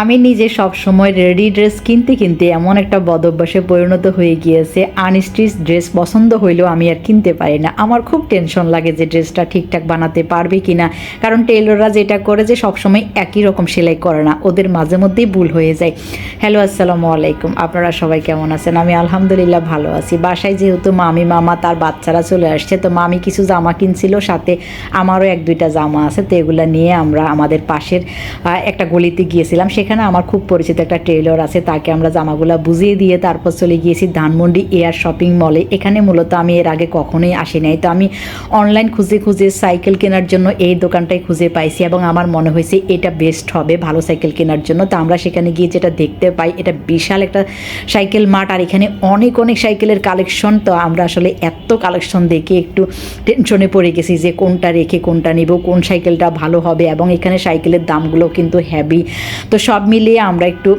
আমি নিজে সব সময় রেডি ড্রেস কিনতে কিনতে এমন একটা বদ অভ্যাসে পরিণত হয়ে গিয়েছে, আনস্টিচ ড্রেস পছন্দ হইলেও আমি আর কিনতে পারি না। আমার খুব টেনশন লাগে যে ড্রেসটা ঠিকঠাক বানাতে পারবে কি না কারণ টেলররা যেটা করে যে সবসময় একই রকম সেলাই করে না, ওদের মাঝে মধ্যেই ভুল হয়ে যায়। হ্যালো আসসালামু আলাইকুম। আপনারা সবাই কেমন আছেন? আমি আলহামদুলিল্লাহ ভালো আছি। বাসায় যেহেতু মামি, মামা, তার বাচ্চারা চলে আসছে, তো মামি কিছু জামা কিনছিল, সাথে আমারও এক দুইটা জামা আছে, তো এগুলো নিয়ে আমরা আমাদের পাশের একটা গলিতে গিয়েছিলাম। সেখানে আমার খুব পরিচিত একটা টেইলর আছে, তাকে আমরা জামাগুলো বুঝিয়ে দিয়ে তারপর চলে গিয়েছি ধানমন্ডি এয়ার শপিং মলে এখানে মূলত আমি এর আগে কখনোই আসি নাই। তো আমি অনলাইন খুঁজে খুঁজে সাইকেল কেনার জন্য এই দোকানটাই খুঁজে পাইছি এবং আমার মনে হয়েছে এটা বেস্ট হবে, ভালো সাইকেল কেনার জন্য। তো আমরা সেখানে গিয়ে যেটা দেখতে পাই, এটা বিশাল একটা সাইকেল মাঠ আর এখানে অনেক অনেক সাইকেলের কালেকশন তো আমরা আসলে এত কালেকশন দেখে একটু টেনশনে পড়ে গেছি যে কোনটা রেখে কোনটা নিব, কোন সাইকেলটা ভালো হবে এবং এখানে সাইকেলের দামগুলো কিন্তু হ্যাভি তো সব মিলিয়ে আমরা একটু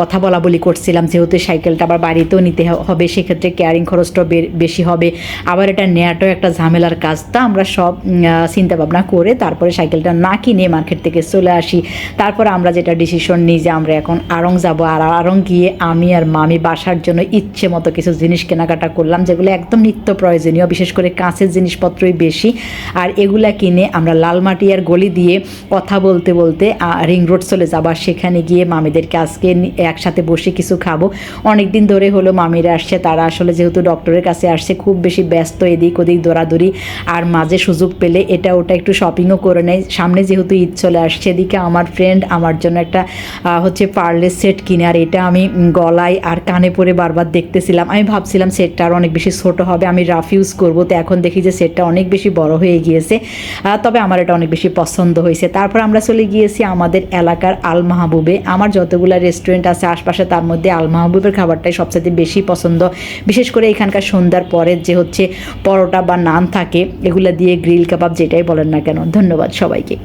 কথা বলা বলি করছিলাম। যেহেতু সাইকেলটা আবার বাড়িতেও নিতে হবে, সেক্ষেত্রে ক্যারিং খরচটাও বেশি হবে। আবার এটা নেওয়াটাও একটা ঝামেলার কাজ। তা আমরা সব চিন্তা ভাবনা করে তারপরে সাইকেলটা না কিনে মার্কেট থেকে চলে আসি। তারপর আমরা যেটা ডিসিশন নিই যে আমরা এখন আড়ং যাব। আর আড়ং গিয়ে আমি আর মামি বাসার জন্য ইচ্ছে মতো কিছু জিনিস কেনাকাটা করলাম, যেগুলো একদম নিত্য প্রয়োজনীয়, বিশেষ করে কাঁচের জিনিসপত্রই বেশি। আর এগুলা কিনে আমরা লালমাটিয়ার গলি দিয়ে কথা বলতে বলতে রিং রোড চলে যাব। আর সেখানে গিয়ে মামিদেরকে আজকে একসাথে বসে কিছু খাব। অনেক দিন ধরে হলো মামিরা আসছে, তারা আসলে যেহেতু ডক্টরের কাছে আসছে, খুব বেশি ব্যস্ত এদিক ওদিক দৌড়াদৌড়ি আর মাঝে সুযোগ পেলে এটা ওটা একটু শপিংও করে নেয়। সামনে যেহেতু ঈদ চলে আসছে, এদিকে আমার ফ্রেন্ড আমার জন্য একটা হচ্ছে পার্লের সেট কিনে, আর এটা আমি গলায় আর কানে পরে বারবার দেখতেছিলাম। আমি ভাবছিলাম সেটটা আর অনেক বেশি ছোট হবে, আমি রাফ ইউজ করব, তো এখন দেখি যে সেটটা অনেক বেশি বড় হয়ে গিয়েছে। তবে আমার এটা অনেক বেশি পছন্দ হয়েছে। তারপর আমরা চলে গিয়েছি আমাদের এলাকার আল মাহবুবে। আমার যতগুলো রেস্টুরেন্ট আছে আশপাশে, তার মধ্যে আল মাহবুবের খাবারটাই সবচেয়ে বেশি পছন্দ। বিশেষ করে এখানকার সন্ধ্যার পরে যে হচ্ছে পরোটা বা নান থাকে, এগুলো দিয়ে গ্রিল কাবাব যেটাই বলেন না কেন, ধন্যবাদ সবাইকে।